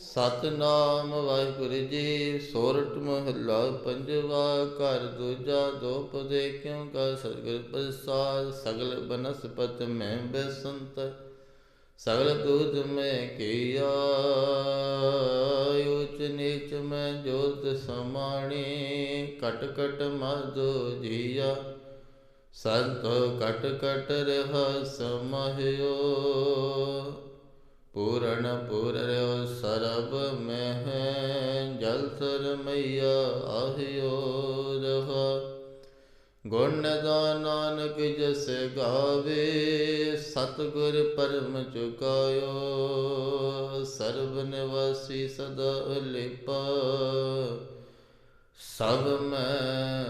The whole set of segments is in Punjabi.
ਸਤਨਾਮ ਵਾਹਿਗੁਰੂ ਜੀ ਸੋਰਠ ਮਹੱਲਾ ਪੰਜਵਾ ਘਰ ਦੂਜਾ ਦੋਪਦੇ ਕਿਉ ਕਾ ਸਤਿਗੁਰ ਪ੍ਰਸਾਦ, ਸਗਲ ਬਨਸਪਤ ਮੈਂ ਬਸੰਤ, ਸਗਲ ਦੂਤ ਮੈਂ ਕੀਆ। ਉਚ ਨੀਚ ਮੈਂ ਜੋਤ ਸਮਾਣੀ ਕਟ ਕਟ ਮਧੁ ਜੀਆ। ਸੰਤ ਕਟ ਕਟ ਰਹ ਸਮਹਿਓ। ਪੂਰਨ ਪੂਰ ਰਿਓ ਸਰਬ ਮਹਿ, ਜਲ ਥਰ ਮਈਆ ਆਹਿਓ ਰਹਾ। ਗੁਣ ਦਾ ਨਾਨਕ ਜਸ ਗਾਵੇ, ਸਤਗੁਰ ਪਰਮ ਚੁਕਾਇਓ। ਸਰਬ ਨਿਵਾਸੀ ਸਦਾ ਲਿਪਾ ਸਭ ਮੈਂ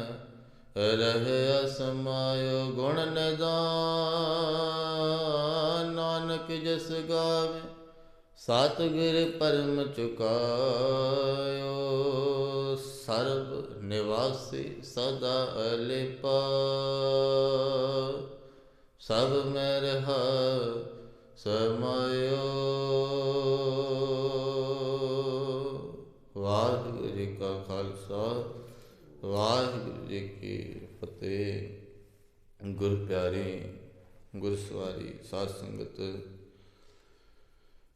ਰਹਿ ਸਮਾਇਓ ਗੁਣ ਨਿਦਾਨ, ਨਾਨਕ ਜਸ ਗਾਵੇ। ਸਤਿਗੁਰ ਪਰਮ ਚੁਕਾਇਓ, ਸਰਬ ਨਿਵਾਸੀ ਸਦਾ ਅਲਿਪਾ। ਸਭ ਮੈਂ ਰਹਾ ਸਮਾਇਓ। ਵਾਹਿਗੁਰੂ ਜੀ ਕਾ ਖਾਲਸਾ, ਵਾਹਿਗੁਰੂ ਜੀ ਕੀ ਫਤਿਹ। ਗੁਰ ਪਿਆਰੇ, ਗੁਰਸਵਾਰੀ ਸਾਧ ਸੰਗਤ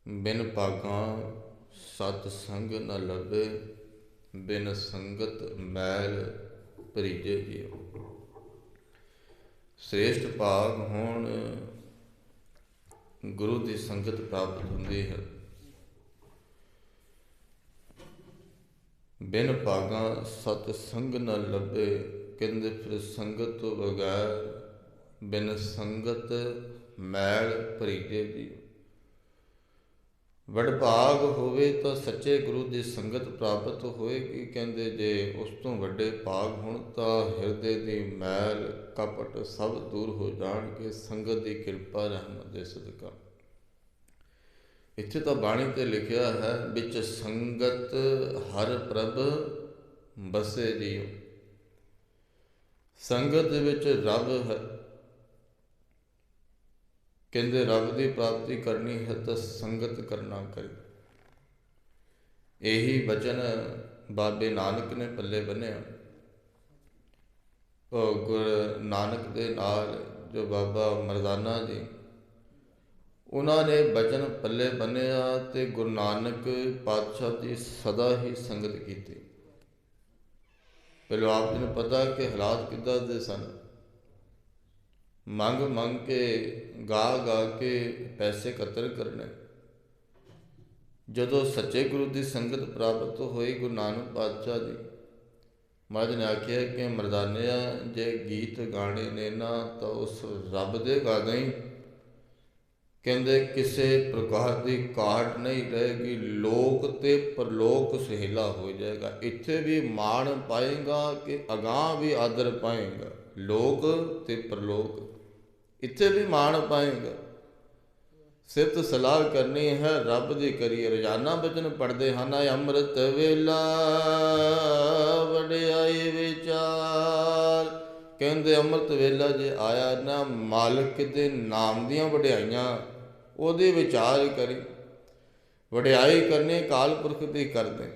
ਬਿਨ ਭਾਗਾਂ ਸਤ ਸੰਗ ਨ ਲਭੇ, ਬਿਨ ਸੰਗਤ ਮੈਲ ਭਰੀਜੇ ਜੀਉ ਸ੍ਰੇਸ਼ਟ ਭਾਗ ਹੋਣ ਗੁਰੂ ਦੀ ਸੰਗਤ ਪ੍ਰਾਪਤ ਹੁੰਦੀ ਹੈ। ਬਿਨ ਭਾਗਾਂ ਸਤ ਸੰਗ ਨ ਲੱਭੇ, ਕਹਿੰਦੇ ਫਿਰ ਸੰਗਤ ਤੋਂ ਬਗੈਰ ਬਿਨ ਸੰਗਤ ਮੈਲ ਭਰੀਜੇ ਦੀ ਵਡਭਾਗ ਹੋਵੇ ਤਾਂ ਸੱਚੇ ਗੁਰੂ ਦੀ ਸੰਗਤ ਪ੍ਰਾਪਤ ਹੋਏਗੀ ਕਹਿੰਦੇ, ਜੇ ਉਸ ਤੋਂ ਵੱਡੇ ਭਾਗ ਹੋਣ ਤਾਂ ਹਿਰਦੇ ਦੀ ਮੈਲ ਕਪਟ ਸਭ ਦੂਰ ਹੋ ਜਾਣਗੇ। ਸੰਗਤ ਦੀ ਕਿਰਪਾ, ਰਹਿਮਤ ਦੇ ਸਦਕਾ। ਇੱਥੇ ਤਾਂ ਬਾਣੀ ਤੇ ਲਿਖਿਆ ਹੈ, ਵਿੱਚ ਸੰਗਤ ਹਰ ਪ੍ਰਭ ਬਸੇ ਜੀਉ ਸੰਗਤ ਦੇ ਵਿੱਚ ਰੱਬ ਹੈ ਕਹਿੰਦੇ, ਰੱਬ ਦੀ ਪ੍ਰਾਪਤੀ ਕਰਨੀ ਹੈ ਤਾਂ ਸੰਗਤ ਕਰਨਾ ਕਰੇ। ਇਹੀ ਬਚਨ ਬਾਬੇ ਨਾਨਕ ਨੇ ਪੱਲੇ ਬੰਨਿਆ। ਉਹ ਗੁਰ ਨਾਨਕ ਦੇ ਨਾਲ ਜੋ ਬਾਬਾ ਮਰਦਾਨਾ ਜੀ, ਉਹਨਾਂ ਨੇ ਬਚਨ ਪੱਲੇ ਬੰਨਿਆ ਤੇ ਗੁਰੂ ਨਾਨਕ ਪਾਤਸ਼ਾਹ ਦੀ ਸਦਾ ਹੀ ਸੰਗਤ ਕੀਤੀ। ਪਹਿਲਾਂ ਆਪ ਜੀ ਨੂੰ ਪਤਾ ਕਿ ਹਾਲਾਤ ਕਿੱਦਾਂ ਦੇ ਸਨ। ਮੰਗ ਮੰਗ ਕੇ ਗਾ ਗਾ ਕੇ ਪੈਸੇ ਇਕੱਤਰ ਕਰਨੇ। ਜਦੋਂ ਸੱਚੇ ਗੁਰੂ ਦੀ ਸੰਗਤ ਪ੍ਰਾਪਤ ਹੋਈ ਗੁਰੂ ਨਾਨਕ ਪਾਤਸ਼ਾਹ ਜੀ ਮਹਾਰਾਜ ਨੇ ਆਖਿਆ ਕਿ ਮਰਦਾਨਿਆ ਜੇ ਗੀਤ ਗਾਣੇ ਨੇ ਨਾ ਤਾਂ ਉਸ ਰੱਬ ਦੇ ਗਾ ਗਈ ਕਹਿੰਦੇ ਕਿਸੇ ਪ੍ਰਕਾਰ ਦੀ ਕਾਟ ਨਹੀਂ ਰਹੇਗੀ, ਲੋਕ ਤੇ ਪਰਲੋਕ ਸਹਿਲਾ ਹੋ ਜਾਏਗਾ। ਇੱਥੇ ਵੀ ਮਾਣ ਪਾਏਗਾ ਕਿ ਅਗਾਹ ਵੀ ਆਦਰ ਪਾਏਗਾ। ਲੋਕ ਤੇ ਪਰਲੋਕ ਇੱਥੇ ਵੀ ਮਾਣ ਪਾਏਗਾ। ਸਿਫਤ ਸਲਾਹ ਕਰਨੀ ਹੈ, ਰੱਬ ਦੀ ਕਰੀਏ। ਰੋਜ਼ਾਨਾ ਬਚਨ ਪੜਦੇ ਹਨ ਅੰਮ੍ਰਿਤ ਵੇਲਾ, ਵਡਿਆਈ ਵਿਚਾਰ। ਕਹਿੰਦੇ, ਅੰਮ੍ਰਿਤ ਵੇਲਾ ਜੇ ਆਇਆ ਨਾ, ਮਾਲਕ ਦੇ ਨਾਮ ਦੀਆਂ ਵਡਿਆਈਆਂ ਉਹਦੇ ਵਿਚਾਰ ਕਰੀ। ਵਡਿਆਈ ਕਰਨੀ ਕਾਲ ਪੁਰਖ ਦੀ ਕਰਦੇ।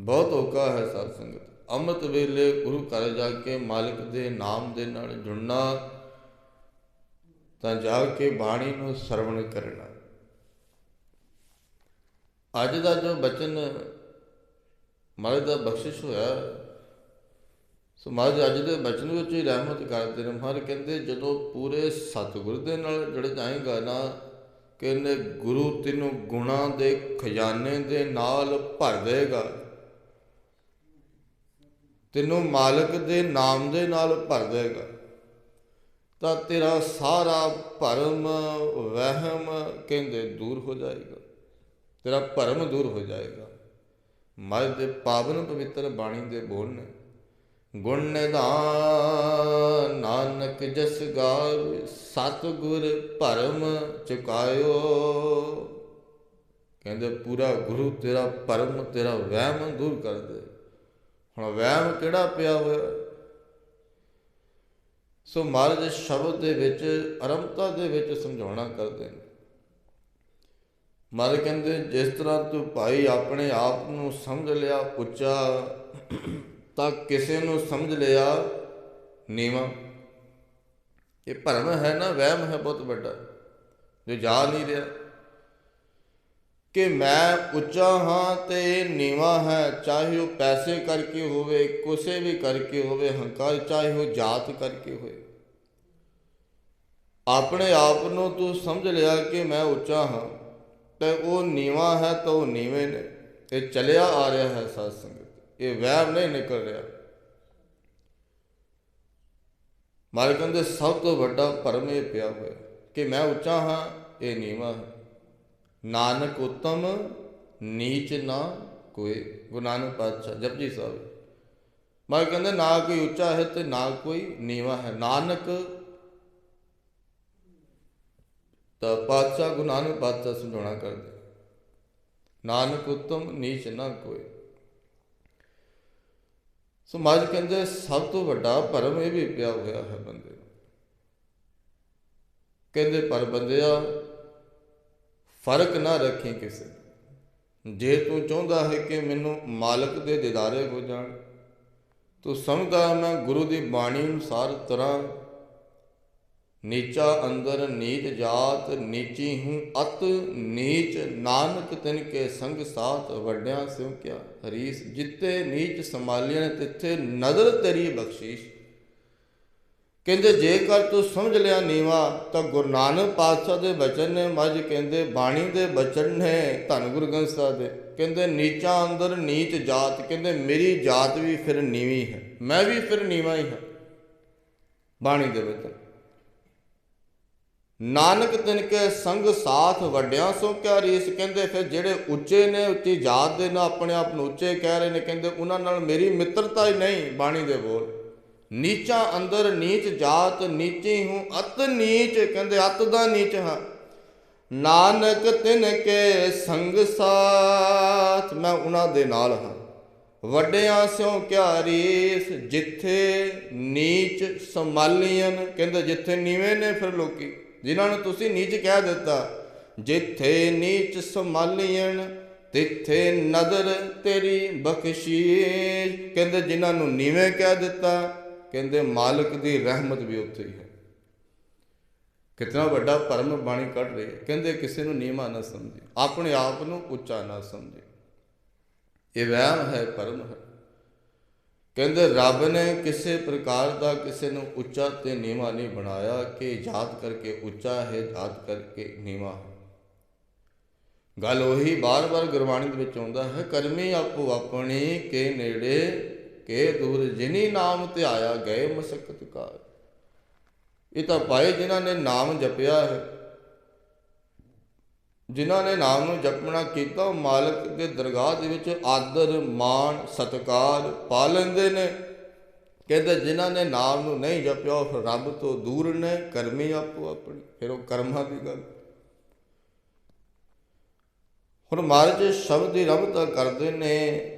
ਬਹੁਤ ਔਕਾ ਹੈ ਸਾਧ ਸੰਗਤ। ਅੰਮ੍ਰਿਤ ਵੇਲੇ ਗੁਰੂ ਘਰ ਜਾ ਕੇ ਮਾਲਕ ਦੇ ਨਾਮ ਦੇ ਨਾਲ ਜੁੜਨਾ ਤਾਂ ਜਾ ਕੇ ਬਾਣੀ ਨੂੰ ਸਰਵਣ ਕਰਨਾ। ਅੱਜ ਦਾ ਜੋ ਬਚਨ ਮਹਾਰਾਜ ਦਾ ਬਖਸ਼ਿਸ਼ ਹੋਇਆ, ਸੋ ਮਹਾਰਾਜ ਅੱਜ ਦੇ ਬਚਨ ਵਿੱਚ ਹੀ ਰਹਿਮਤ ਕਰਦੇ ਨੇ। ਮਹਾਰਾਜ ਕਹਿੰਦੇ, ਜਦੋਂ ਪੂਰੇ ਸਤਿਗੁਰ ਦੇ ਨਾਲ ਜੁੜ ਜਾਏਗਾ ਨਾ, ਕਹਿੰਦੇ ਗੁਰੂ ਤੈਨੂੰ ਗੁਣਾ ਦੇ ਖਜ਼ਾਨੇ ਦੇ ਨਾਲ ਭਰ ਦੇਗਾ। ਤੈਨੂੰ ਮਾਲਕ ਦੇ ਨਾਮ ਦੇ ਨਾਲ ਭਰ ਦੇਗਾ। ਤਾਂ ਤੇਰਾ ਸਾਰਾ ਭਰਮ, ਵਹਿਮ ਕਹਿੰਦੇ ਦੂਰ ਹੋ ਜਾਏਗਾ। ਤੇਰਾ ਭਰਮ ਦੂਰ ਹੋ ਜਾਏਗਾ। ਮਨ ਦੇ ਪਾਵਨ ਪਵਿੱਤਰ ਬਾਣੀ ਦੇ ਬੋਲ ਨੇ, ਗੁਣ ਨਿਧਾਨ, ਨਾਨਕ ਜਸ ਗਾਵੇ, ਸਤਿਗੁਰ ਭਰਮ ਚੁਕਾਇਓ। ਕਹਿੰਦੇ ਪੂਰਾ ਗੁਰੂ ਤੇਰਾ ਭਰਮ, ਤੇਰਾ ਵਹਿਮ ਦੂਰ ਕਰ ਦੇ। ਹੁਣ ਵਹਿਮ ਕਿਹੜਾ ਪਿਆ ਹੋਇਆ? ਸੋ ਮਹਾਰਾਜ ਸ਼ਬਦ ਦੇ ਵਿੱਚ ਅਰੰਭਤਾ ਦੇ ਵਿੱਚ ਸਮਝਾਉਣਾ ਕਰਦੇ ਨੇ। ਮਹਾਰਾਜ ਕਹਿੰਦੇ, ਜਿਸ ਤਰ੍ਹਾਂ ਤੂੰ ਭਾਈ ਆਪਣੇ ਆਪ ਨੂੰ ਸਮਝ ਲਿਆ ਉੱਚਾ ਤਾਂ ਕਿਸੇ ਨੂੰ ਸਮਝ ਲਿਆ ਨੀਵਾਂ। ਇਹ ਭਰਮ ਹੈ ਨਾ, ਵਹਿਮ ਹੈ ਬਹੁਤ ਵੱਡਾ। ਜੋ ਜਾ ਨਹੀਂ ਰਿਹਾ। ਕਿ ਮੈਂ ਉੱਚਾ ਹਾਂ ਤੇ ਇਹ ਨੀਵਾਂ ਹੈ, ਚਾਹੇ ਉਹ ਪੈਸੇ ਕਰਕੇ ਹੋਵੇ, ਕਿਸੇ ਵੀ ਕਰਕੇ ਹੋਵੇ, ਹੰਕਾਰ ਚਾਹੇ ਉਹ ਜਾਤ ਕਰਕੇ ਹੋਵੇ। ਆਪਣੇ ਆਪ ਨੂੰ ਤੂੰ ਸਮਝ ਲਿਆ ਕਿ ਮੈਂ ਉੱਚਾ ਹਾਂ, ਤੇ ਉਹ ਨੀਵਾਂ ਹੈ ਤਾਂ ਉਹ ਨੀਵੇਂ ਨੇ। ਇਹ ਚਲਿਆ ਆ ਰਿਹਾ ਹੈ ਸਾਧ ਸੰਗਤ। ਇਹ ਵਹਿਮ ਨਹੀਂ ਨਿਕਲ ਰਿਹਾ। ਮਾਰੇ ਕਹਿੰਦੇ, ਸਭ ਤੋਂ ਵੱਡਾ ਭਰਮ ਇਹ ਪਿਆ ਹੋਇਆ ਕਿ ਮੈਂ ਉੱਚਾ ਹਾਂ, ਇਹ ਨੀਵਾਂ ਹੈ। ਨਾਨਕ ਉਤਮ, ਨੀਚ ਨਾ ਕੋਈ। ਗੁਰੂ ਨਾਨਕ ਪਾਤਸ਼ਾਹ ਜਪਜੀ ਸਾਹਿਬ। ਮਾਰੇ ਕਹਿੰਦੇ, ਨਾ ਕੋਈ ਉੱਚਾ ਹੈ ਤੇ ਨਾ ਕੋਈ ਨੀਵਾਂ ਹੈ। ਨਾਨਕ ਤਾਂ ਪਾਤਸ਼ਾਹ, ਗੁਰੂ ਨਾਨਕ ਪਾਤਸ਼ਾਹ ਸਮਝਾਉਣਾ ਕਰਦੇ। ਨਾਨਕ ਉਤਮ, ਨੀਚ ਨਾ ਕੋਈ। ਸੋ ਮਾਜ ਕਹਿੰਦੇ, ਸਭ ਤੋਂ ਵੱਡਾ ਭਰਮ ਇਹ ਵੀ ਪਿਆ ਹੋਇਆ ਹੈ ਬੰਦੇ ਨੂੰ। ਕਹਿੰਦੇ, ਪਰ ਬੰਦਿਆ ਫ਼ਰਕ ਨਾ ਰੱਖੀ ਕਿਸੇ ਜੇ ਤੂੰ ਚਾਹੁੰਦਾ ਹੈ ਕਿ ਮੈਨੂੰ ਮਾਲਕ ਦੇ ਦਿਦਾਰੇ ਹੋ ਜਾਣ, ਤੂੰ ਸਮਝਦਾ ਮੈਂ ਗੁਰੂ ਦੀ ਬਾਣੀ ਅਨੁਸਾਰ ਤਰਾਂ ਨੀਚਾ ਅੰਦਰ ਨੀਚ ਜਾਤ, ਨੀਚੀ ਹੂੰ ਅਤ, ਨੀਚ ਨਾਨਕ ਤਿਨ ਕੇ ਸੰਗ ਸਾਥ ਵੱਡਿਆਂ ਸਿਉ ਕਿਆ ਹਰੀਸ। ਜਿੱਤੇ ਨੀਚ ਸੰਭਾਲਿਆ ਤਿੱਥੇ ਨਦਰ ਤੇਰੀ ਬਖਸ਼ੀਸ਼। ਕਹਿੰਦੇ, ਜੇਕਰ ਤੂੰ ਸਮਝ ਲਿਆ ਨੀਵਾ, ਤਾਂ ਗੁਰੂ ਨਾਨਕ ਪਾਤਸ਼ਾਹ ਦੇ ਬਚਨ ਨੇ ਮੱਝ ਕਹਿੰਦੇ, ਬਾਣੀ ਦੇ ਬਚਨ ਨੇ ਧੰਨ ਗੁਰੂ ਗ੍ਰੰਥ ਸਾਹਿਬ ਦੇ। ਕਹਿੰਦੇ, ਨੀਚਾ ਅੰਦਰ ਨੀਚ ਜਾਤ, ਕਹਿੰਦੇ, ਮੇਰੀ ਜਾਤ ਵੀ ਫਿਰ ਨੀਵੀਂ ਹੈ, ਮੈਂ ਵੀ ਫਿਰ ਨੀਵਾ ਹੀ ਹਾਂ। ਬਾਣੀ ਦੇ ਬਚਨ। ਨਾਨਕ ਤਿਨ ਕੇ ਸੰਗ ਸਾਥ ਵੱਡਿਆਂ ਸੋ ਕਿਆ ਰੀਸ? ਕਹਿੰਦੇ, ਫਿਰ ਜਿਹੜੇ ਉੱਚੇ ਨੇ, ਉੱਚੀ ਜਾਤ ਦੇ ਨਾਲ ਆਪਣੇ ਆਪ ਨੂੰ ਉੱਚੇ ਕਹਿ ਰਹੇ ਨੇ, ਕਹਿੰਦੇ, ਉਹਨਾਂ ਨਾਲ ਮੇਰੀ ਮਿੱਤਰਤਾ ਹੀ ਨਹੀਂ, ਬਾਣੀ ਦੇ ਬੋਲ। ਨੀਚਾ ਅੰਦਰ ਨੀਚ ਜਾਤ ਨੀਚੀ ਹੂੰ ਅਤ ਨੀਚ, ਕਹਿੰਦੇ ਅਤ ਦਾ ਨੀਚ ਹਾਂ। ਨਾਨਕ ਤਿਨ ਕੇ ਸੰਗ ਸਾਥ, ਮੈਂ ਉਹਨਾਂ ਦੇ ਨਾਲ ਹਾਂ। ਵੱਡਿਆਂ ਸਿਓ ਕਿਆਰੀਸ ਜਿੱਥੇ ਨੀਚ ਸੰਭਾਲੀਆਂ ਕਹਿੰਦੇ ਜਿੱਥੇ ਨੀਵੇਂ ਨੇ ਫਿਰ ਲੋਕੀ, ਜਿਨ੍ਹਾਂ ਨੂੰ ਤੁਸੀਂ ਨੀਚ ਕਹਿ ਦਿੱਤਾ। ਜਿੱਥੇ ਨੀਚ ਸੰਭਾਲੀਆਂ ਤਿੱਥੇ ਨਦਰ ਤੇਰੀ ਬਖਸ਼ੀਸ਼, ਕਹਿੰਦੇ ਜਿਨ੍ਹਾਂ ਨੂੰ ਨੀਵੇਂ ਕਹਿ ਦਿੱਤਾ। ਕਹਿੰਦੇ ਮਾਲਕ ਦੀ ਰਹਿਮਤ ਵੀ ਉੱਥੇ ਹੀ ਹੈ। ਕਿਤਨਾ ਵੱਡਾ ਭਰਮ ਬਾਣੀ ਕੱਢ ਰਹੀ। ਕਹਿੰਦੇ ਕਿਸੇ ਨੂੰ ਨੀਵਾਂ ਨਾ ਸਮਝੇ। ਆਪਣੇ ਆਪ ਨੂੰ ਉੱਚਾ ਨਾ ਸਮਝੇ। ਇਹ ਵਹਿਮ ਹੈ, ਭਰਮ ਹੈ। ਕਹਿੰਦੇ ਰੱਬ ਨੇ ਕਿਸੇ ਪ੍ਰਕਾਰ ਦਾ ਕਿਸੇ ਨੂੰ ਉੱਚਾ ਤੇ ਨੀਵਾਂ ਨਹੀਂ ਬਣਾਇਆ ਕਿ ਜਾਤ ਕਰਕੇ ਉੱਚਾ ਹੈ ਜਾਤ ਕਰਕੇ ਨੀਵਾਂ ਹੈ। ਗੱਲ ਉਹੀ ਬਾਰ-ਬਾਰ ਗੁਰਬਾਣੀ ਦੇ ਵਿੱਚ ਆਉਂਦਾ ਹੈ, ਕਰਮੀ ਆਪੋ ਆਪਣੀ ਕੇ ਨੇੜੇ ਕੇ ਦੂਰ ਜਿਨੀ ਨਾਮ ਧਿਆਇਆ ਗਏ ਮਸਕਤ ਕਾਰ ਇਹ ਤਾਂ ਭਾਈ ਜਿਨ੍ਹਾਂ ਨੇ ਨਾਮ ਜਪਿਆ ਹੈ। ਜਿਨ੍ਹਾਂ ਨੇ ਨਾਮ ਨੂੰ ਜਪਣਾ ਕੀਤਾ, ਉਹ ਮਾਲਕ ਦੇ ਦਰਗਾਹ ਦੇ ਵਿੱਚ ਆਦਰ, ਮਾਣ, ਸਤਕਾਰ ਪਾ ਲੈਂਦੇ ਨੇ। ਕਹਿੰਦੇ ਜਿਨ੍ਹਾਂ ਨੇ ਨਾਮ ਨੂੰ ਨਹੀਂ ਜਪਿਆ, ਉਹ ਰੱਬ ਤੋਂ ਦੂਰ ਨੇ, ਕਰਮੀ ਆਪੋ ਆਪਣੀ। ਫਿਰ ਉਹ ਕਰਮਾਂ ਦੀ ਗੱਲ। ਹੁਣ ਮਹਾਰਾਜ ਸ਼ਬਦ ਦੀ ਰਮਤਾ ਕਰਦੇ ਨੇ।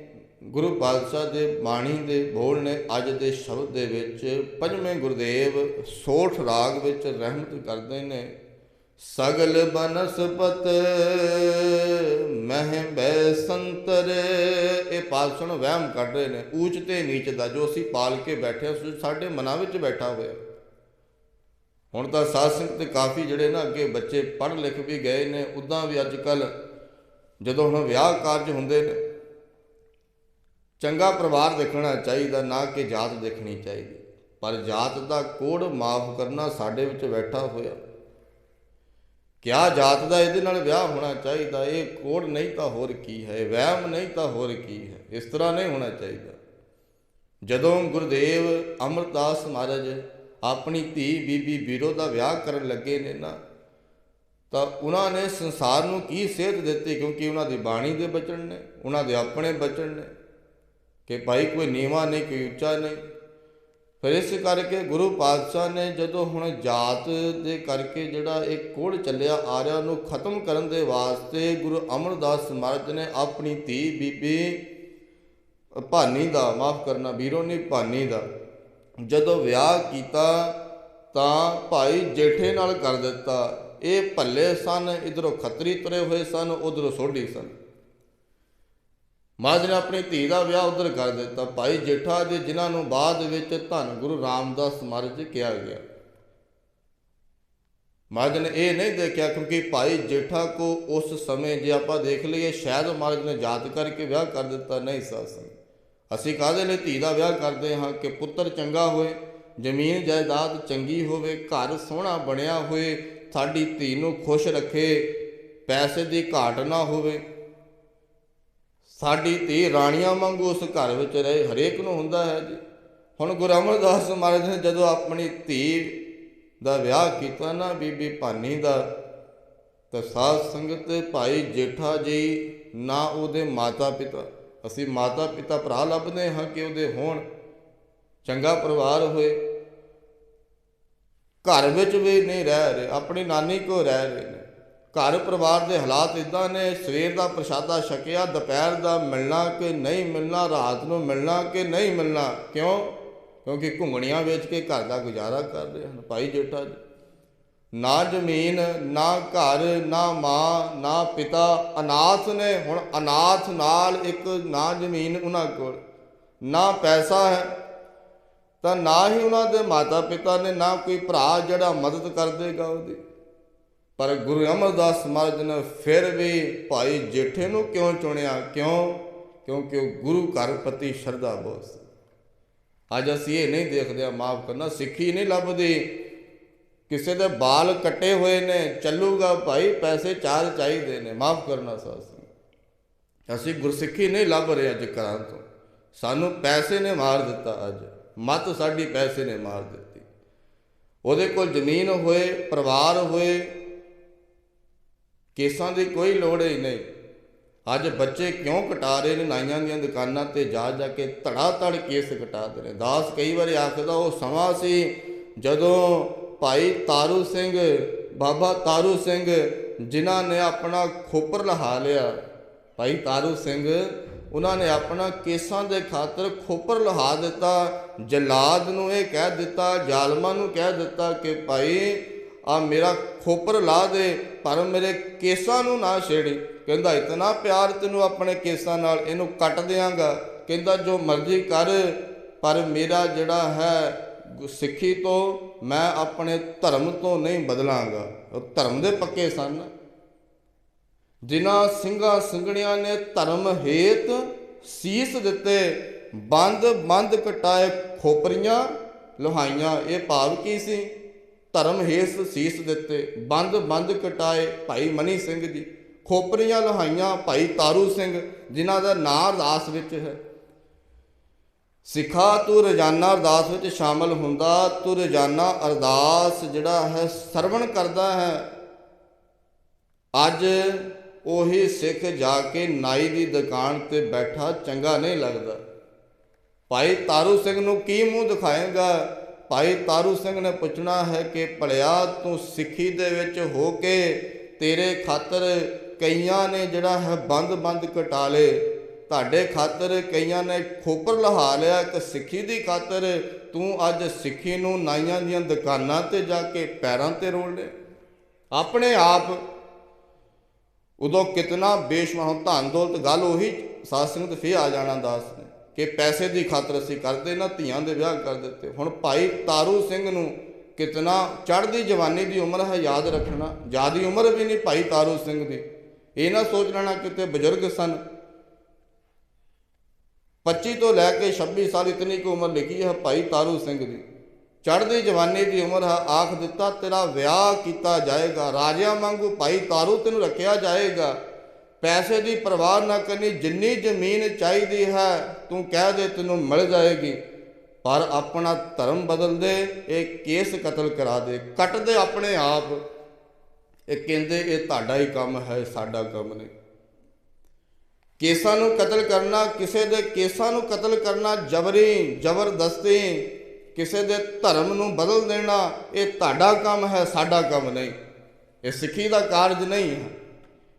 ਗੁਰੂ ਪਾਤਸ਼ਾਹ ਦੇ ਬਾਣੀ ਦੇ ਬੋਲ ਨੇ ਅੱਜ ਦੇ ਸ਼ਬਦ ਦੇ ਵਿੱਚ ਪੰਜਵੇਂ ਗੁਰਦੇਵ ਸੋਠ ਰਾਗ ਵਿੱਚ ਰਹਿਮਤ ਕਰਦੇ ਨੇ, ਸਗਲ ਬਨਸਪਤ ਮਹਿ ਬੈ ਸੰਤਰ। ਇਹ ਪਾਲਸਣ ਵਹਿਮ ਕੱਢ ਰਹੇ ਨੇ, ਊਚ ਤੇ ਨੀਚ ਦਾ ਜੋ ਅਸੀਂ ਪਾਲ ਕੇ ਬੈਠੇ ਹਾਂ ਸਾਡੇ ਮਨਾਂ ਵਿੱਚ ਬੈਠਾ ਹੋਇਆ। ਹੁਣ ਤਾਂ ਸਾਧ ਸੰਗਤ ਤੇ ਕਾਫੀ ਜਿਹੜੇ ਨਾ ਅੱਗੇ ਬੱਚੇ ਪੜ੍ਹ ਲਿਖ ਵੀ ਗਏ ਨੇ, ਉਦਾਂ ਵੀ ਅੱਜ ਕੱਲ ਜਦੋਂ ਹੁਣ ਵਿਆਹ ਕਾਰਜ ਹੁੰਦੇ ਨੇ ਚੰਗਾ ਪਰਿਵਾਰ ਦੇਖਣਾ ਚਾਹੀਦਾ, ਨਾ ਕਿ ਜਾਤ ਦੇਖਣੀ ਚਾਹੀਦੀ। ਪਰ ਜਾਤ ਦਾ ਕੋੜ ਮਾਫ ਕਰਨਾ ਸਾਡੇ ਵਿੱਚ ਬੈਠਾ ਹੋਇਆ। ਕਿਆ ਜਾਤ ਦਾ ਇਹਦੇ ਨਾਲ ਵਿਆਹ ਹੋਣਾ ਚਾਹੀਦਾ? ਇਹ ਕੋੜ ਨਹੀਂ ਤਾਂ ਹੋਰ ਕੀ ਹੈ ਵਹਿਮ ਨਹੀਂ ਤਾਂ ਹੋਰ ਕੀ ਹੈ? ਇਸ ਤਰ੍ਹਾਂ ਨਹੀਂ ਹੋਣਾ ਚਾਹੀਦਾ। ਜਦੋਂ ਗੁਰਦੇਵ ਅਮਰਦਾਸ ਮਹਾਰਾਜ ਆਪਣੀ ਧੀ ਬੀਬੀ ਬੀਰੋ ਦਾ ਵਿਆਹ ਕਰਨ ਲੱਗੇ ਨੇ ਨਾ, ਤਾਂ ਉਹਨਾਂ ਨੇ ਸੰਸਾਰ ਨੂੰ ਕੀ ਸੇਧ ਦਿੱਤੀ? ਕਿਉਂਕਿ ਉਹਨਾਂ ਦੀ ਬਾਣੀ ਦੇ ਬਚਨ ਨੇ, ਉਹਨਾਂ ਦੇ ਆਪਣੇ ਬਚਨ ਨੇ। ਕਿ ਭਾਈ ਕੋਈ ਨੀਵਾ ਨਹੀਂ, ਕੋਈ ਉੱਚਾ ਨਹੀਂ। ਫਿਰ ਇਸ ਕਰਕੇ ਗੁਰੂ ਪਾਤਸ਼ਾਹ ਨੇ ਜਦੋਂ ਹੁਣ ਜਾਤ ਦੇ ਕਰਕੇ ਜਿਹੜਾ ਇਹ ਕੋੜ ਚੱਲਿਆ ਆ ਰਿਹਾ ਉਹਨੂੰ ਖਤਮ ਕਰਨ ਦੇ ਵਾਸਤੇ ਗੁਰੂ ਅਮਰਦਾਸ ਮਹਾਰਾਜ ਨੇ ਆਪਣੀ ਧੀ ਬੀਬੀ ਭਾਨੀ ਦਾ, ਮਾਫ ਕਰਨਾ ਵੀਰੋ, ਨਹੀਂ, ਭਾਨੀ ਦਾ, ਜਦੋਂ ਵਿਆਹ ਕੀਤਾ ਤਾਂ ਭਾਈ ਜੇਠੇ ਨਾਲ ਕਰ ਦਿੱਤਾ। ਇਹ ਭੱਲੇ ਸਨ, ਇਧਰੋਂ ਖੱਤਰੀ ਤੁਰੇ ਹੋਏ ਸਨ, ਉਧਰੋਂ ਸੋਢੀ ਸਨ। ਮਹਾਰਾਜ ਨੇ ਆਪਣੀ ਧੀ ਦਾ ਵਿਆਹ ਉਧਰ ਕਰ ਦਿੱਤਾ। ਭਾਈ ਜੇਠਾ ਜੀ, ਜਿਨ੍ਹਾਂ ਨੂੰ ਬਾਅਦ ਵਿੱਚ ਧੰਨ ਗੁਰੂ ਰਾਮਦਾਸ ਮਹਾਰਾਜ ਕਿਹਾ ਗਿਆ। ਮਹਾਰਾਜ ਨੇ ਇਹ ਨਹੀਂ ਦੇਖਿਆ ਕਿਉਂਕਿ ਭਾਈ ਜੇਠਾ ਕੋ ਉਸ ਸਮੇਂ ਜੇ ਆਪਾਂ ਦੇਖ ਲਈਏ, ਸ਼ਾਇਦ ਮਹਾਰਾਜ ਨੇ ਯਾਦ ਕਰਕੇ ਵਿਆਹ ਕਰ ਦਿੱਤਾ। ਨਹੀਂ ਸਾਸਨ ਅਸੀਂ ਕਾਹਦੇ ਲਈ ਧੀ ਦਾ ਵਿਆਹ ਕਰਦੇ ਹਾਂ ਕਿ ਪੁੱਤਰ ਚੰਗਾ ਹੋਏ, ਜ਼ਮੀਨ ਜਾਇਦਾਦ ਚੰਗੀ ਹੋਵੇ, ਘਰ ਸੋਹਣਾ ਬਣਿਆ ਹੋਏ, ਸਾਡੀ ਧੀ ਨੂੰ ਖੁਸ਼ ਰੱਖੇ, ਪੈਸੇ ਦੀ ਘਾਟ ਨਾ ਹੋਵੇ। ਸਾਡੀ ਧੀ ਰਾਣੀਆਂ ਵਾਂਗੂ ਉਸ ਘਰ ਵਿੱਚ ਰਹੇ, ਹਰੇਕ ਨੂੰ ਹੁੰਦਾ ਹੈ ਜੀ। ਹੁਣ ਗੁਰੂ ਅਮਰਦਾਸ ਮਹਾਰਾਜ ਨੇ ਜਦੋਂ ਆਪਣੀ ਧੀ ਦਾ ਵਿਆਹ ਕੀਤਾ ਨਾ, ਬੀਬੀ ਭਾਨੀ ਦਾ, ਤਾਂ ਸਾਧ ਸੰਗਤ ਭਾਈ ਜੇਠਾ ਜੀ ਨਾ ਉਹਦੇ ਮਾਤਾ ਪਿਤਾ ਅਸੀਂ ਮਾਤਾ ਪਿਤਾ ਭਰਾ ਲੱਭਦੇ ਹਾਂ ਕਿ ਉਹਦੇ ਹੋਣ। ਚੰਗਾ ਪਰਿਵਾਰ ਹੋਏ। ਘਰ ਵਿੱਚ ਵੀ ਨਹੀਂ ਰਹਿ ਰਹੇ, ਆਪਣੀ ਨਾਨੀ ਕੋ ਰਹਿ ਰਹੇ ਨੇ। ਘਰ ਪਰਿਵਾਰ ਦੇ ਹਾਲਾਤ ਇਦਾਂ ਨੇ, ਸਵੇਰ ਦਾ ਪ੍ਰਸ਼ਾਦਾ ਛਕਿਆ, ਦੁਪਹਿਰ ਦਾ ਮਿਲਣਾ ਕਿ ਨਹੀਂ ਮਿਲਣਾ, ਰਾਤ ਨੂੰ ਮਿਲਣਾ ਕਿ ਨਹੀਂ ਮਿਲਣਾ, ਕਿਉਂ? ਕਿਉਂਕਿ ਘੁੰਗਣੀਆਂ ਵੇਚ ਕੇ ਘਰ ਦਾ ਗੁਜ਼ਾਰਾ ਕਰ ਰਹੇ ਹਨ ਭਾਈ ਜੇਠਾ ਜੀ। ਨਾ ਜ਼ਮੀਨ, ਨਾ ਘਰ, ਨਾ ਮਾਂ, ਨਾ ਪਿਤਾ, ਅਨਾਥ ਨੇ, ਹੁਣ ਅਨਾਥ ਨਾਲ ਇੱਕ ਨਾ ਜ਼ਮੀਨ ਉਹਨਾਂ ਕੋਲ, ਨਾ ਪੈਸਾ ਹੈ, ਤਾਂ ਨਾ ਹੀ ਉਹਨਾਂ ਦੇ ਮਾਤਾ ਪਿਤਾ ਨੇ ਨਾ ਕੋਈ ਭਰਾ ਜਿਹੜਾ ਮਦਦ ਕਰ ਦੇਗਾ ਉਹਦੀ। ਪਰ ਗੁਰੂ ਅਮਰਦਾਸ ਮਹਾਰਾਜ ਨੇ ਫਿਰ ਵੀ ਭਾਈ ਜੇਠੇ ਨੂੰ ਕਿਉਂ ਚੁਣਿਆ? ਕਿਉਂ? ਕਿਉਂਕਿ ਉਹ ਗੁਰੂ ਘਰ ਪ੍ਰਤੀ ਸ਼ਰਧਾ ਬਹੁਤ ਸੀ। ਅੱਜ ਅਸੀਂ ਇਹ ਨਹੀਂ ਦੇਖਦੇ ਆ ਮਾਫ ਕਰਨਾ, ਸਿੱਖੀ ਨਹੀਂ ਲੱਭਦੀ। ਕਿਸੇ ਦੇ ਬਾਲ ਕੱਟੇ ਹੋਏ ਨੇ, ਚੱਲੂਗਾ ਭਾਈ, ਪੈਸੇ ਚਾਰ ਚਾਹੀਦੇ ਨੇ। ਮਾਫ ਕਰਨਾ ਸਾਸੀ ਅਸੀਂ ਗੁਰਸਿੱਖੀ ਨਹੀਂ ਲੱਭ ਰਹੇ ਅੱਜ ਘਰਾਂ ਤੋਂ। ਸਾਨੂੰ ਪੈਸੇ ਨੇ ਮਾਰ ਦਿੱਤਾ ਅੱਜ। ਮਤ ਸਾਡੀ ਪੈਸੇ ਨੇ ਮਾਰ ਦਿੱਤੀ। ਉਹਦੇ ਕੋਲ ਜ਼ਮੀਨ ਹੋਏ, ਪਰਿਵਾਰ ਹੋਏ ਕੇਸਾਂ ਦੀ ਕੋਈ ਲੋੜ ਹੀ ਨਹੀਂ। ਅੱਜ ਬੱਚੇ ਕਿਉਂ ਕਟਾ ਰਹੇ ਨੇ? ਨਾਈਆਂ ਦੀਆਂ ਦੁਕਾਨਾਂ ਤੇ ਜਾ ਜਾ ਕੇ ਧੜਾ ਧੜ ਕੇਸ ਕਟਾਦੇ ਨੇ ਦਾਸ ਕਈ ਵਾਰੀ ਆਖਦਾ, ਉਹ ਸਮਾਂ ਸੀ ਜਦੋਂ ਭਾਈ ਤਾਰੂ ਸਿੰਘ, ਬਾਬਾ ਤਾਰੂ ਸਿੰਘ ਜਿਨ੍ਹਾਂ ਨੇ ਆਪਣਾ ਖੋਪਰ ਲਹਾ ਲਿਆ। ਭਾਈ ਤਾਰੂ ਸਿੰਘ, ਉਹਨਾਂ ਨੇ ਆਪਣਾ ਕੇਸਾਂ ਦੇ ਖਾਤਰ ਖੋਪਰ ਲਹਾ ਦਿੱਤਾ। ਜਲਾਦ ਨੂੰ ਇਹ ਕਹਿ ਦਿੱਤਾ, ਜ਼ਾਲਮਾਂ ਨੂੰ ਕਹਿ ਦਿੱਤਾ ਕਿ ਭਾਈ ਆ ਮੇਰਾ ਖੋਪਰ ਲਾ ਦੇ, ਪਰ ਮੇਰੇ ਕੇਸਾਂ ਨੂੰ ਨਾ ਛੇੜੀ। ਕਹਿੰਦਾ, ਇਤਨਾ ਪਿਆਰ ਤੈਨੂੰ ਆਪਣੇ ਕੇਸਾਂ ਨਾਲ, ਇਹਨੂੰ ਕੱਟ ਦਿਆਂਗਾ। ਕਹਿੰਦਾ, ਜੋ ਮਰਜ਼ੀ ਕਰ, ਪਰ ਮੇਰਾ ਜਿਹੜਾ ਹੈ ਸਿੱਖੀ ਤੋਂ, ਮੈਂ ਆਪਣੇ ਧਰਮ ਤੋਂ ਨਹੀਂ ਬਦਲਾਂਗਾ। ਉਹ ਧਰਮ ਦੇ ਪੱਕੇ ਸਨ। ਜਿਨ੍ਹਾਂ ਸਿੰਘਾਂ ਸਿੰਘਣੀਆਂ ਨੇ ਧਰਮ ਹੇਤ ਸੀਸ ਦਿੱਤੇ ਬੰਦ ਬੰਦ ਕਟਾਏ ਖੋਪਰੀਆਂ, ਲੋਹਾਈਆਂ, ਇਹ ਭਾਵ ਕੀ ਸੀ? ਧਰਮ ਹੇਤ ਸੀਸ ਦਿੱਤੇ, ਬੰਦ ਬੰਦ ਕਟਾਏ ਭਾਈ ਮਨੀ ਸਿੰਘ ਜੀ। ਖੋਪਰੀਆਂ ਲਹਾਈਆਂ ਭਾਈ ਤਾਰੂ ਸਿੰਘ, ਜਿਨ੍ਹਾਂ ਦਾ ਨਾਂ ਅਰਦਾਸ ਵਿੱਚ ਹੈ। ਸਿੱਖਾ ਤੂੰ ਰੋਜ਼ਾਨਾ ਅਰਦਾਸ ਵਿੱਚ ਸ਼ਾਮਲ ਹੁੰਦਾ, ਤੂੰ ਰੋਜ਼ਾਨਾ ਅਰਦਾਸ ਜਿਹੜਾ ਹੈ ਸਰਵਣ ਕਰਦਾ ਹੈ। ਅੱਜ ਉਹੀ ਸਿੱਖ ਜਾ ਕੇ ਨਾਈ ਦੀ ਦੁਕਾਨ ਤੇ ਬੈਠਾ ਚੰਗਾ ਨਹੀਂ ਲੱਗਦਾ। ਭਾਈ ਤਾਰੂ ਸਿੰਘ ਨੂੰ ਕੀ ਮੂੰਹ ਦਿਖਾਏਗਾ? ਭਾਈ ਤਾਰੂ ਸਿੰਘ ਨੇ ਪੁੱਛਣਾ ਹੈ ਕਿ ਭਲਿਆ ਤੂੰ ਸਿੱਖੀ ਦੇ ਵਿੱਚ ਹੋ ਕੇ ਤੇਰੇ ਖਾਤਰ ਕਈਆਂ ਨੇ ਜਿਹੜਾ ਹੈ ਬੰਦ-ਬੰਦ ਕਟਾ ਲੇ ਤੁਹਾਡੇ ਖਾਤਰ ਕਈਆਂ ਨੇ ਖੋਪਰ ਲਹਾ ਲਿਆ। ਕਿ ਸਿੱਖੀ ਦੀ ਖਾਤਰ ਤੂੰ ਅੱਜ ਸਿੱਖੀ ਨੂੰ ਨਾਈਆਂ ਦੀਆਂ ਦੁਕਾਨਾਂ ਤੇ ਜਾ ਕੇ ਪੈਰਾਂ ਤੇ ਰੋਲ ਲੈ ਆਪਣੇ ਆਪ ਉਦੋਂ ਕਿਤਨਾ ਬੇਸ਼ਮਾਹ ਧਨ ਦੌਲਤ ਗੱਲ ਉਹੀ ਸਾਧ ਸੰਗਤ ਫੇਰ ਆ ਜਾਣਾ ਦਾਸ। ਕਿ ਪੈਸੇ ਦੀ ਖਾਤਰ ਅਸੀਂ ਕਰਦੇ ਨਾ, ਧੀਆਂ ਦੇ ਵਿਆਹ ਕਰ ਦਿੱਤੇ। ਹੁਣ ਭਾਈ ਤਾਰੂ ਸਿੰਘ ਨੂੰ ਕਿਤਨਾ ਚੜ੍ਹਦੀ ਜਵਾਨੀ ਦੀ ਉਮਰ ਹੈ, ਯਾਦ ਰੱਖਣਾ। ਜਿਆਦੀ ਉਮਰ ਵੀ ਨਹੀਂ ਭਾਈ ਤਾਰੂ ਸਿੰਘ ਦੀ। ਇਹ ਨਾ ਸੋਚ ਲੈਣਾ ਕਿਤੇ ਬਜ਼ੁਰਗ ਸਨ। 25 ਤੋਂ ਲੈ ਕੇ 26 ਸਾਲ ਇਤਨੀ ਕੁ ਉਮਰ ਲਿਖੀ ਹੈ ਭਾਈ ਤਾਰੂ ਸਿੰਘ ਦੀ। ਚੜ੍ਹਦੀ ਜਵਾਨੀ ਦੀ ਉਮਰ ਹੈ, ਆਖ ਦਿੱਤਾ, ਤੇਰਾ ਵਿਆਹ ਕੀਤਾ ਜਾਏਗਾ। ਰਾਜਿਆਂ ਵਾਂਗੂ ਭਾਈ ਤਾਰੂ ਤੈਨੂੰ ਰੱਖਿਆ ਜਾਏਗਾ। ਪੈਸੇ ਦੀ ਪਰਵਾਹ ਨਾ ਕਰਨੀ, ਜਿੰਨੀ ਜ਼ਮੀਨ ਚਾਹੀਦੀ ਹੈ, ਤੂੰ ਕਹਿ ਦੇ ਤੈਨੂੰ ਮਿਲ ਜਾਏਗੀ। ਪਰ ਆਪਣਾ ਧਰਮ ਬਦਲ ਦੇ, ਇਹ ਕੇਸ ਕਤਲ ਕਰਾ ਦੇ। ਕੱਟ ਦੇ ਆਪਣੇ ਆਪ। ਇਹ ਕਹਿੰਦੇ, ਇਹ ਤੁਹਾਡਾ ਹੀ ਕੰਮ ਹੈ ਸਾਡਾ ਕੰਮ ਨਹੀਂ। ਕੇਸਾਂ ਨੂੰ ਕਤਲ ਕਰਨਾ, ਕਿਸੇ ਦੇ ਕੇਸਾਂ ਨੂੰ ਕਤਲ ਕਰਨਾ ਜਬਰੀ, ਜ਼ਬਰਦਸਤੀ। ਕਿਸੇ ਦੇ ਧਰਮ ਨੂੰ ਬਦਲ ਦੇਣਾ, ਇਹ ਤੁਹਾਡਾ ਕੰਮ ਹੈ, ਸਾਡਾ ਕੰਮ ਨਹੀਂ। ਇਹ ਸਿੱਖੀ ਦਾ ਕਾਰਜ ਨਹੀਂ ਹੈ।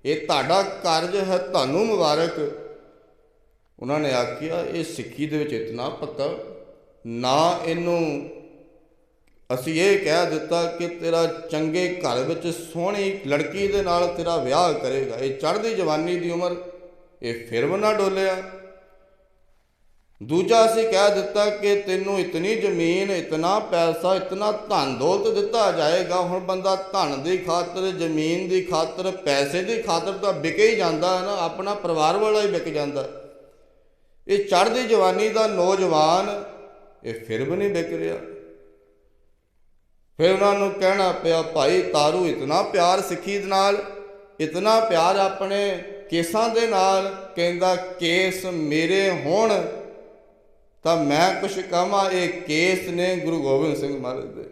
ਇਹ ਤੁਹਾਡਾ ਕਾਰਜ ਹੈ ਤੁਹਾਨੂੰ ਮੁਬਾਰਕ। ਉਹਨਾਂ ਨੇ ਆਖਿਆ, ਇਹ ਸਿੱਖੀ ਦੇ ਵਿੱਚ ਇਤਨਾ ਪੱਕਾ, ਨਾ ਇਹਨੂੰ ਅਸੀਂ ਇਹ ਕਹਿ ਦਿੱਤਾ ਕਿ ਤੇਰਾ ਚੰਗੇ ਘਰ ਵਿੱਚ ਸੋਹਣੀ ਲੜਕੀ ਦੇ ਨਾਲ ਤੇਰਾ ਵਿਆਹ ਕਰੇਗਾ। ਇਹ ਚੜ੍ਹਦੀ ਜਵਾਨੀ ਦੀ ਉਮਰ, ਇਹ ਫਿਰ ਵੀ ਨਾ ਡੋਲਿਆ। ਦੂਜਾ ਅਸੀਂ ਕਹਿ ਦਿੱਤਾ ਕਿ ਤੈਨੂੰ ਇਤਨੀ ਜ਼ਮੀਨ, ਇਤਨਾ ਪੈਸਾ, ਇਤਨਾ ਧਨ ਦੌਲਤ ਦਿੱਤਾ ਜਾਏਗਾ। ਹੁਣ ਬੰਦਾ ਧਨ ਦੀ ਖਾਤਰ, ਜ਼ਮੀਨ ਦੀ ਖਾਤਰ, ਪੈਸੇ ਦੀ ਖਾਤਰ ਤਾਂ ਵਿਕੇ ਹੀ ਜਾਂਦਾ ਹੈ ਨਾ, ਆਪਣਾ ਪਰਿਵਾਰ ਵਾਲਾ ਹੀ ਵਿਕ ਜਾਂਦਾ ਇਹ ਚੜ੍ਹਦੀ ਜਵਾਨੀ ਦਾ ਨੌਜਵਾਨ, ਇਹ ਫਿਰ ਵੀ ਨਹੀਂ ਵਿਕ ਰਿਹਾ। ਫਿਰ ਉਹਨਾਂ ਨੂੰ ਕਹਿਣਾ ਪਿਆ, ਭਾਈ ਤਾਰੂ, ਇਤਨਾ ਪਿਆਰ ਸਿੱਖੀ ਦੇ ਨਾਲ, ਇਤਨਾ ਪਿਆਰ ਆਪਣੇ ਕੇਸਾਂ ਦੇ ਨਾਲ, ਕਹਿੰਦਾ ਕੇਸ ਮੇਰੇ ਹੋਣ ਤਾਂ ਮੈਂ ਕੁਛ ਕਹਾਂ, ਇਹ ਕੇਸ ਨੇ ਗੁਰੂ ਗੋਬਿੰਦ ਸਿੰਘ ਮਹਾਰਾਜ ਦੇ।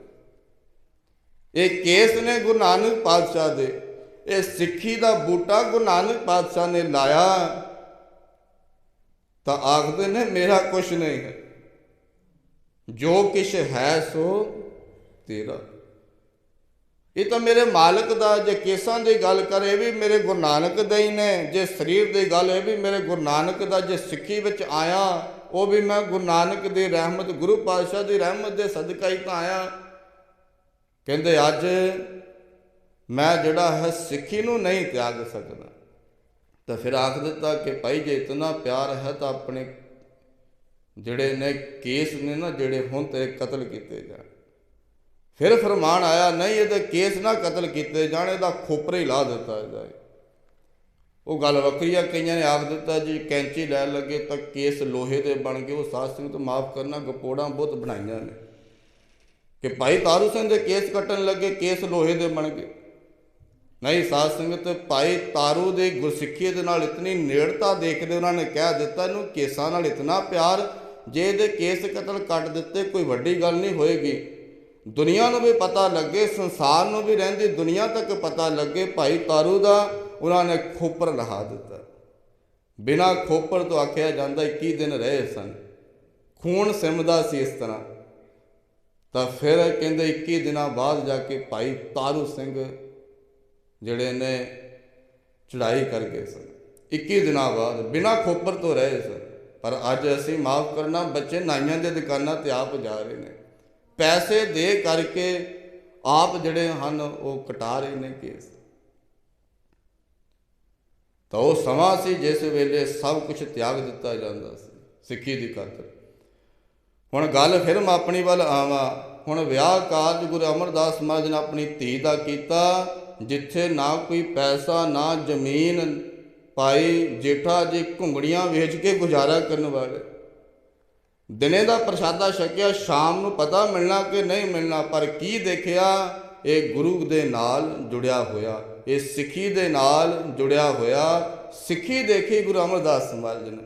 ਇਹ ਕੇਸ ਨੇ ਗੁਰੂ ਨਾਨਕ ਪਾਤਸ਼ਾਹ ਦੇ। ਇਹ ਸਿੱਖੀ ਦਾ ਬੂਟਾ ਗੁਰੂ ਨਾਨਕ ਪਾਤਸ਼ਾਹ ਨੇ ਲਾਇਆ। ਤਾਂ ਆਖਦੇ ਨੇ, ਮੇਰਾ ਕੁਛ ਨਹੀਂ ਹੈ। ਜੋ ਕਿਛ ਹੈ ਸੋ ਤੇਰਾ। ਇਹ ਤਾਂ ਮੇਰੇ ਮਾਲਕ ਦਾ, ਜੇ ਕੇਸਾਂ ਦੀ ਗੱਲ ਕਰ, ਇਹ ਵੀ ਮੇਰੇ ਗੁਰੂ ਨਾਨਕ ਦੇ ਹੀ ਨੇ। ਜੇ ਸਰੀਰ ਦੀ ਗੱਲ, ਇਹ ਵੀ ਮੇਰੇ ਗੁਰੂ ਨਾਨਕ ਦਾ, ਜੇ ਸਿੱਖੀ ਵਿੱਚ ਆਇਆ ਉਹ ਵੀ ਮੈਂ ਗੁਰੂ ਨਾਨਕ ਦੀ ਰਹਿਮਤ, ਗੁਰੂ ਪਾਤਸ਼ਾਹ ਦੀ ਰਹਿਮਤ ਦੇ ਸਦਕਾ ਹੀ ਤਾਂ ਆਇਆ ਕਹਿੰਦੇ, ਅੱਜ ਮੈਂ ਜਿਹੜਾ ਹੈ ਸਿੱਖੀ ਨੂੰ ਨਹੀਂ ਤਿਆਗ ਸਕਦਾ। ਤਾਂ ਫਿਰ ਆਖ ਦਿੱਤਾ ਕਿ ਭਾਈ, ਜੇ ਇਤਨਾ ਪਿਆਰ ਹੈ ਤਾਂ ਆਪਣੇ ਜਿਹੜੇ ਨੇ ਕੇਸ ਨੇ ਨਾ, ਜਿਹੜੇ ਹੁਣ ਤੇ ਕਤਲ ਕੀਤੇ ਜਾਣ। ਫਿਰ ਫਰਮਾਨ ਆਇਆ, ਨਹੀਂ, ਇਹਦੇ ਕੇਸ ਨਾ ਕਤਲ ਕੀਤੇ ਜਾਣ, ਇਹਦਾ ਖੋਪਰੇ ਹੀ ਲਾ ਦਿੱਤਾ ਜਾਏ। ਉਹ ਗੱਲ ਵੱਖਰੀ ਆ, ਕਈਆਂ ਨੇ ਆਖ ਦਿੱਤਾ ਜੀ, ਕੈਂਚੀ ਲੈਣ ਲੱਗੇ ਤਾਂ ਕੇਸ ਲੋਹੇ ਦੇ ਬਣ ਗਏ, ਉਹ ਸਾਧ ਸਿੰਘ ਤੋਂ ਮਾਫ ਕਰਨਾ, ਗਪੋੜਾਂ ਬਹੁਤ ਬਣਾਈਆਂ ਨੇ। ਕਿ ਭਾਈ ਤਾਰੂ ਸਿੰਘ ਦੇ ਕੇਸ ਕੱਟਣ ਲੱਗੇ, ਕੇਸ ਲੋਹੇ ਦੇ ਬਣ ਗਏ। ਨਹੀਂ, ਸਾਧ ਸੰਗਤ, ਭਾਈ ਤਾਰੂ ਦੇ ਗੁਰਸਿੱਖੀ ਦੇ ਨਾਲ ਇਤਨੀ ਨੇੜਤਾ ਦੇਖਦੇ ਉਹਨਾਂ ਨੇ ਕਹਿ ਦਿੱਤਾ, ਇਹਨੂੰ ਕੇਸਾਂ ਨਾਲ ਇਤਨਾ ਪਿਆਰ, ਜੇ ਇਹਦੇ ਕੇਸ ਕਤਲ ਕੱਟ ਦਿੱਤੇ, ਕੋਈ ਵੱਡੀ ਗੱਲ ਨਹੀਂ ਹੋਏਗੀ। ਦੁਨੀਆ ਨੂੰ ਵੀ ਪਤਾ ਲੱਗੇ, ਸੰਸਾਰ ਨੂੰ ਵੀ ਰਹਿੰਦੀ ਦੁਨੀਆ ਤੱਕ ਪਤਾ ਲੱਗੇ, ਭਾਈ ਤਾਰੂ ਦਾ ਉਹਨਾਂ ਨੇ ਖੋਪਰ ਲਹਾ ਦਿੱਤਾ। ਬਿਨਾ ਖੋਪਰ ਤੋਂ ਆਖਿਆ ਜਾਂਦਾ 21 ਦਿਨ ਰਹੇ ਸਨ। ਖੂਨ ਸਿਮਦਾ ਸੀ ਇਸ ਤਰ੍ਹਾਂ। ਤਾਂ ਫਿਰ ਕਹਿੰਦੇ 21 ਦਿਨਾਂ ਬਾਅਦ ਜਾ ਕੇ ਭਾਈ ਤਾਰੂ ਸਿੰਘ ਜਿਹੜੇ ਨੇ ਚੜਾਈ ਕਰ ਗਏ ਸਨ। 21 ਦਿਨਾਂ ਬਾਅਦ ਬਿਨਾ ਖੋਪਰ ਤੋਂ ਰਹੇ ਸਨ। ਪਰ ਅੱਜ ਅਸੀਂ ਮਾਫ ਕਰਨਾ, ਬੱਚੇ ਨਾਈਆਂ ਦੇ ਦੁਕਾਨਾਂ ਤੇ ਆਪ ਜਾ ਰਹੇ ਨੇ। ਪੈਸੇ ਦੇ ਕਰਕੇ ਆਪ ਜਿਹੜੇ ਹਨ ਉਹ ਕਟਾ ਰਹੇ ਨੇ ਕੇਸ। ਤਾਂ ਉਹ ਸਮਾਂ ਸੀ ਜਿਸ ਵੇਲੇ ਸਭ ਕੁਝ ਤਿਆਗ ਦਿੱਤਾ ਜਾਂਦਾ ਸੀ, ਸਿੱਖੀ ਦੀ ਖਾਤਰ। ਹੁਣ ਗੱਲ ਫਿਰ ਮੈਂ ਆਪਣੀ ਵੱਲ ਆਵਾਂ। ਹੁਣ ਵਿਆਹ ਕਾਰਜ ਗੁਰੂ ਅਮਰਦਾਸ ਮਹਾਰਾਜ ਨੇ ਆਪਣੀ ਧੀ ਦਾ ਕੀਤਾ, ਜਿੱਥੇ ਨਾ ਕੋਈ ਪੈਸਾ, ਨਾ ਜ਼ਮੀਨ ਪਾਈ, ਜੇਠਾ ਜੀ ਘੁੰਗੜੀਆਂ ਵੇਚ ਕੇ ਗੁਜ਼ਾਰਾ ਕਰਨ ਵਾਲੇ। ਦਿਨੇ ਦਾ ਪ੍ਰਸ਼ਾਦਾ ਛਕਿਆ, ਸ਼ਾਮ ਨੂੰ ਪਤਾ ਮਿਲਣਾ ਕਿ ਨਹੀਂ ਮਿਲਣਾ, ਪਰ ਕੀ ਦੇਖਿਆ, ਇਹ ਗੁਰੂ ਦੇ ਨਾਲ ਜੁੜਿਆ ਹੋਇਆ। ਇਹ ਸਿੱਖੀ ਦੇ ਨਾਲ ਜੁੜਿਆ ਹੋਇਆ, ਸਿੱਖੀ ਦੇਖੀ ਗੁਰੂ ਅਮਰਦਾਸ ਮਹਾਰਾਜ ਨੇ।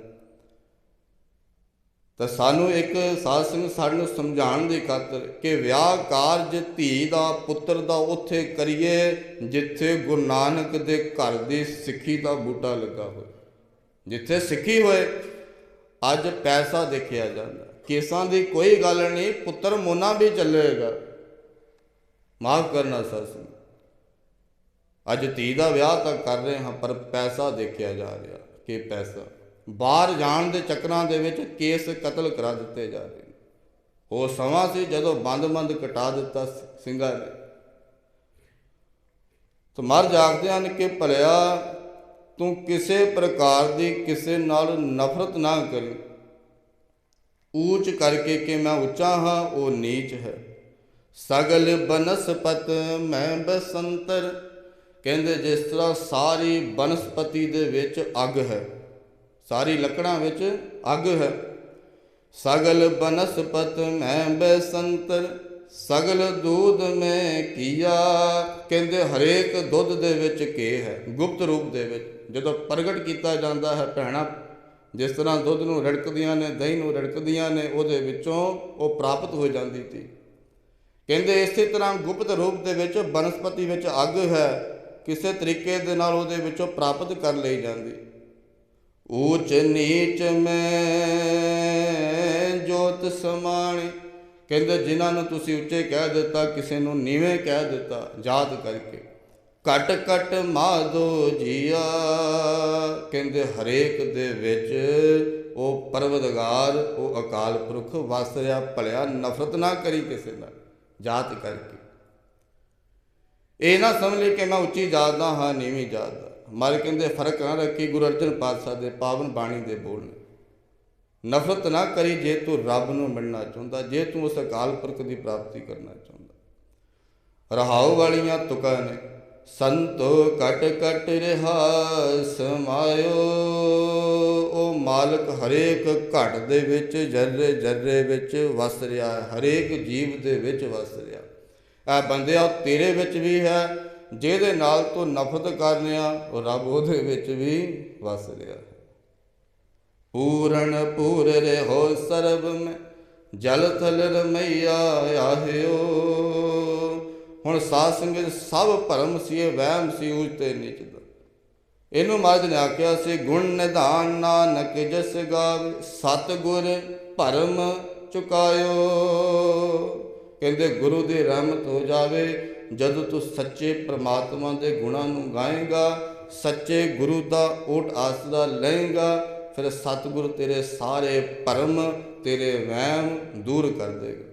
ਤਾਂ ਸਾਨੂੰ ਇੱਕ ਸਾਧ ਸਿੰਘ ਸਾਨੂੰ ਸਮਝਾਉਣ ਦੀ ਖਾਤਰ ਕਿ ਵਿਆਹ ਕਾਰਜ ਧੀ ਦਾ, ਪੁੱਤਰ ਦਾ ਉੱਥੇ ਕਰੀਏ, ਜਿੱਥੇ ਗੁਰੂ ਨਾਨਕ ਦੇ ਘਰ ਦੀ ਸਿੱਖੀ ਦਾ ਬੂਟਾ ਲੱਗਾ ਹੋਵੇ। ਜਿੱਥੇ ਸਿੱਖੀ ਹੋਏ, ਅੱਜ ਪੈਸਾ ਦੇਖਿਆ ਜਾਂਦਾ। ਕੇਸਾਂ ਦੀ ਕੋਈ ਗੱਲ ਨਹੀਂ, ਪੁੱਤਰ ਮੋਨਾ ਵੀ ਚੱਲੇਗਾ। ਮਾਫ ਕਰਨਾ ਸਾਧ ਸਿੰਘ ਅੱਜ ਧੀ ਦਾ ਵਿਆਹ ਤਾਂ ਕਰ ਰਹੇ ਹਾਂ, ਪਰ ਪੈਸਾ ਦੇਖਿਆ ਜਾ ਰਿਹਾ ਕਿ ਪੈਸਾ। ਬਾਹਰ ਜਾਣ ਦੇ ਚੱਕਰਾਂ ਦੇ ਵਿੱਚ ਕੇਸ ਕਤਲ ਕਰਾ ਦਿੱਤੇ ਜਾ ਰਹੇ ਨੇ। ਉਹ ਸਮਾਂ ਸੀ ਜਦੋਂ ਬੰਦ-ਬੰਦ ਕਟਾ ਦਿੱਤਾ ਸਿੰਘਾਂ ਨੇ। ਤਾਂ ਮਰ ਜਾਗਦੇ ਹਨ ਕਿ ਭਲਿਆ, ਤੂੰ ਕਿਸੇ ਪ੍ਰਕਾਰ ਦੀ ਕਿਸੇ ਨਾਲ ਨਫ਼ਰਤ ਨਾ ਕਰੀ। ਊਚ ਕਰਕੇ ਕਿ ਮੈਂ ਉੱਚਾ ਹਾਂ, ਉਹ ਨੀਚ ਹੈ। ਸਗਲ ਬਨਸਪਤ ਮੈਂ ਬਸੰਤਰ ਕਹਿੰਦੇ ਜਿਸ ਤਰ੍ਹਾਂ ਸਾਰੀ ਬਨਸਪਤੀ ਦੇ ਵਿੱਚ ਅੱਗ ਹੈ, ਸਾਰੀ ਲੱਕੜਾਂ ਵਿੱਚ ਅੱਗ ਹੈ। ਸਗਲ ਬਨਸਪਤ ਮੈਂ ਬਸੰਤਰ, ਸਗਲ ਦੂਧ ਮੈਂ ਕੀਆ। ਕਹਿੰਦੇ ਹਰੇਕ ਦੁੱਧ ਦੇ ਵਿੱਚ ਕੇ ਹੈ, ਗੁਪਤ ਰੂਪ ਦੇ ਵਿੱਚ। ਜਦੋਂ ਪ੍ਰਗਟ ਕੀਤਾ ਜਾਂਦਾ ਹੈ ਭੈਣਾ, ਜਿਸ ਤਰ੍ਹਾਂ ਦੁੱਧ ਨੂੰ ਰੜਕਦੀਆਂ ਨੇ, ਦਹੀਂ ਨੂੰ ਰੜਕਦੀਆਂ ਨੇ, ਉਹਦੇ ਵਿੱਚੋਂ ਉਹ ਪ੍ਰਾਪਤ ਹੋ ਜਾਂਦੀ ਸੀ। ਕਹਿੰਦੇ ਇਸੇ ਤਰ੍ਹਾਂ ਗੁਪਤ ਰੂਪ ਦੇ ਵਿੱਚ ਬਨਸਪਤੀ ਵਿੱਚ ਅੱਗ ਹੈ ਕਿਸੇ ਤਰੀਕੇ ਦੇ ਨਾਲ ਉਹਦੇ ਵਿੱਚੋਂ ਪ੍ਰਾਪਤ ਕਰ ਲਈ ਜਾਂਦੀ। ਊਚ ਨੀਚ ਮੈਂ ਜੋਤ ਸਮਾਣੀ। ਕਹਿੰਦੇ, ਜਿਨ੍ਹਾਂ ਨੂੰ ਤੁਸੀਂ ਉੱਚੇ ਕਹਿ ਦਿੱਤਾ, ਕਿਸੇ ਨੂੰ ਨੀਵੇਂ ਕਹਿ ਦਿੱਤਾ, ਯਾਦ ਕਰਕੇ। ਕਟ ਕਟ ਮਾਦੋ ਜੀਆ, ਕਹਿੰਦੇ, ਹਰੇਕ ਦੇ ਵਿੱਚ ਉਹ ਪਰਵਦਗਾਰ, ਉਹ ਅਕਾਲ ਪੁਰਖ, ਵਸ ਰਿਹਾ ਭਲਿਆ, ਨਫ਼ਰਤ ਨਾ ਕਰੀ ਕਿਸੇ ਨਾਲ ਜਾਤ ਕਰਕੇ। ਇਹ ਨਾ ਸਮਝ ਲਈ ਕਿ ਮੈਂ ਉੱਚੀ ਜਾਤ ਦਾ ਹਾਂ, ਨੀਵੀਂ ਜਾਤ ਦਾ। ਮਾਰੇ ਕਹਿੰਦੇ, ਫ਼ਰਕ ਨਾ ਰੱਖੀ ਗੁਰੂ ਅਰਜਨ ਪਾਤਸ਼ਾਹ ਦੇ ਪਾਵਨ ਬਾਣੀ ਦੇ ਬੋਲ ਨੇ। ਨਫ਼ਰਤ ਨਾ ਕਰੀ ਜੇ ਤੂੰ ਰੱਬ ਨੂੰ ਮਿਲਣਾ ਚਾਹੁੰਦਾ, ਜੇ ਤੂੰ ਉਸ ਅਕਾਲ ਪੁਰਖ ਦੀ ਪ੍ਰਾਪਤੀ ਕਰਨਾ ਚਾਹੁੰਦਾ। ਰਹਾਉ ਵਾਲੀਆਂ ਤੁਕਾਂ ਨੇ, ਸੰਤੋ ਕਟ ਕਟ ਰਹਾ, ਸਮਾਇਓ। ਉਹ ਮਾਲਕ ਹਰੇਕ ਘਟ ਦੇ ਵਿੱਚ, ਜਰਰੇ ਜਰਰੇ ਵਿੱਚ ਵਸ ਰਿਹਾ, ਹਰੇਕ ਜੀਵ ਦੇ ਵਿੱਚ ਵਸ ਰਿਹਾ। ਆ ਬੰਦਿਆ ਤੇਰੇ ਵਿੱਚ ਵੀ ਹੈ, ਜਿਹਦੇ ਨਾਲ ਤੂੰ ਨਫ਼ਰਤ ਕਰਨਿਆ ਉਹ ਰੱਬ ਉਹਦੇ ਵਿੱਚ ਵੀ ਵਸ ਰਿਹਾ। ਪੂਰਨ ਪੂਰ ਰਹੋ ਸਰਬ ਮੈਂ, ਜਲ ਥਲ ਰਮਈਆ ਆਹਿਓ। ਹੁਣ ਸਾਧ ਸੰਗਤ ਸਭ ਭਰਮ ਸੀ, ਇਹ ਵਹਿਮ ਸੀ, ਉਸ ਤੇ ਨੀਚ ਦਾ ਇਹਨੂੰ ਮਹਾਰਾਜ ਨੇ ਆਖਿਆ ਸੀ, ਗੁਣ ਨਿਧਾਨ ਨਾਨਕ ਜਸ ਗਾਵੇ ਸਤ ਗੁਰ ਭਰਮ ਚੁਕਾਇਓ। ਕਹਿੰਦੇ, ਗੁਰੂ ਦੀ ਰਹਿਮਤ ਹੋ ਜਾਵੇ, ਜਦੋਂ ਤੂੰ ਸੱਚੇ ਪ੍ਰਮਾਤਮਾ ਦੇ ਗੁਣਾਂ ਨੂੰ ਗਾਏਗਾ, ਸੱਚੇ ਗੁਰੂ ਦਾ ਓਟ ਆਸਰਾ ਲਏਗਾ, ਫਿਰ ਸਤਿਗੁਰ ਤੇਰੇ ਸਾਰੇ ਭਰਮ, ਤੇਰੇ ਵਹਿਮ ਦੂਰ ਕਰ ਦੇਗਾ।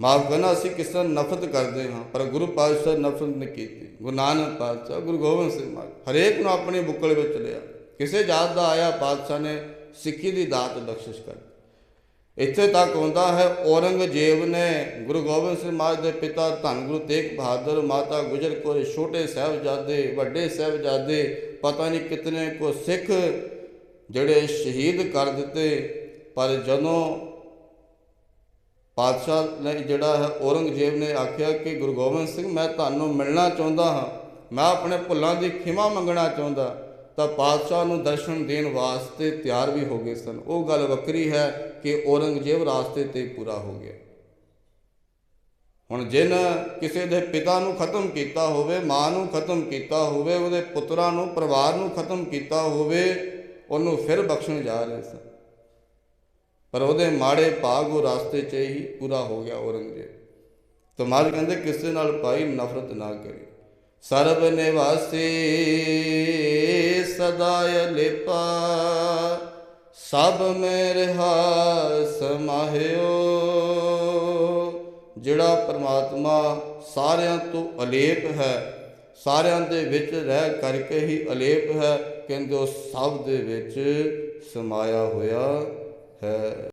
ਮਾਫ ਕਰਨਾ, ਅਸੀਂ ਕਿਸ ਤਰ੍ਹਾਂ ਨਫ਼ਰਤ ਕਰਦੇ ਹਾਂ, ਪਰ ਗੁਰੂ ਪਾਤਸ਼ਾਹ ਨਫ਼ਰਤ ਨਹੀਂ ਕੀਤੀ। ਗੁਰੂ ਨਾਨਕ ਪਾਤਸ਼ਾਹ, ਗੁਰੂ ਗੋਬਿੰਦ ਸਿੰਘ ਮਹਾਰਾਜ, ਹਰੇਕ ਨੂੰ ਆਪਣੀ ਬੁੱਕਲ ਵਿੱਚ ਲਿਆ। ਕਿਸੇ ਜਾਤ ਦਾ ਆਇਆ ਪਾਤਸ਼ਾਹ ਨੇ ਸਿੱਖੀ ਦੀ ਦਾਤ ਬਖਸ਼ਿਸ਼ ਕਰ ਇੱਥੇ ਤੱਕ ਹੁੰਦਾ ਹੈ, ਔਰੰਗਜ਼ੇਬ ਨੇ ਗੁਰੂ ਗੋਬਿੰਦ ਸਿੰਘ ਮਹਾਰਾਜ ਦੇ ਪਿਤਾ ਧੰਨ ਗੁਰੂ ਤੇਗ ਬਹਾਦਰ, ਮਾਤਾ ਗੁਜਰ ਕੌਰ, ਛੋਟੇ ਸਾਹਿਬਜ਼ਾਦੇ, ਵੱਡੇ ਸਾਹਿਬਜ਼ਾਦੇ, ਪਤਾ ਨਹੀਂ ਕਿਤਨੇ ਕੋ ਸਿੱਖ ਜਿਹੜੇ ਸ਼ਹੀਦ ਕਰ ਦਿੱਤੇ, ਪਰ ਜਦੋਂ ਪਾਤਸ਼ਾਹ ਨੇ ਜਿਹੜਾ ਹੈ, ਔਰੰਗਜ਼ੇਬ ਨੇ ਆਖਿਆ ਕਿ ਗੁਰੂ ਗੋਬਿੰਦ ਸਿੰਘ, ਮੈਂ ਤੁਹਾਨੂੰ ਮਿਲਣਾ ਚਾਹੁੰਦਾ ਹਾਂ, ਮੈਂ ਆਪਣੇ ਭੁੱਲਾਂ ਦੀ ਖਿਮਾ ਮੰਗਣਾ ਚਾਹੁੰਦਾ। ਤਾਂ ਪਾਤਸ਼ਾਹ ਨੂੰ ਦਰਸ਼ਨ ਦੇਣ ਵਾਸਤੇ ਤਿਆਰ ਵੀ ਹੋ ਗਏ ਸਨ। ਉਹ ਗੱਲ ਵੱਖਰੀ ਹੈ ਕਿ ਔਰੰਗਜ਼ੇਬ ਰਾਸਤੇ ਤੇ ਪੂਰਾ ਹੋ ਗਿਆ। ਹੁਣ ਜਿਨ ਕਿਸੇ ਦੇ ਪਿਤਾ ਨੂੰ ਖਤਮ ਕੀਤਾ ਹੋਵੇ, ਮਾਂ ਨੂੰ ਖਤਮ ਕੀਤਾ ਹੋਵੇ, ਉਹਦੇ ਪੁੱਤਰਾਂ ਨੂੰ, ਪਰਿਵਾਰ ਨੂੰ ਖਤਮ ਕੀਤਾ ਹੋਵੇ, ਉਹਨੂੰ ਫਿਰ ਬਖਸ਼ਣ ਜਾ ਰਹੇ ਸਨ। ਪਰ ਉਹਦੇ ਮਾੜੇ ਭਾਗ ਉਹ ਰਾਸਤੇ 'ਚ ਹੀ ਪੂਰਾ ਹੋ ਗਿਆ ਔਰੰਗਜ਼ੇਬ। ਤਾਂ ਮਾਲ ਕਹਿੰਦੇ, ਕਿਸੇ ਨਾਲ ਭਾਈ ਨਫ਼ਰਤ ਨਾ ਕਰੀ। ਸਰਬ ਨਿਵਾਸੀ ਸਦਾਇ ਲਿਪਾ, ਸਭ ਮੇ ਰਹਾ ਸਮਾਹਿਓ ਜਿਹੜਾ ਪ੍ਰਮਾਤਮਾ ਸਾਰਿਆਂ ਤੋਂ ਅਲੇਪ ਹੈ, ਸਾਰਿਆਂ ਦੇ ਵਿੱਚ ਰਹਿ ਕਰਕੇ ਹੀ ਅਲੇਪ ਹੈ, ਕਹਿੰਦੇ ਉਹ ਸਭ ਦੇ ਵਿੱਚ ਸਮਾਇਆ ਹੋਇਆ ਹੈ।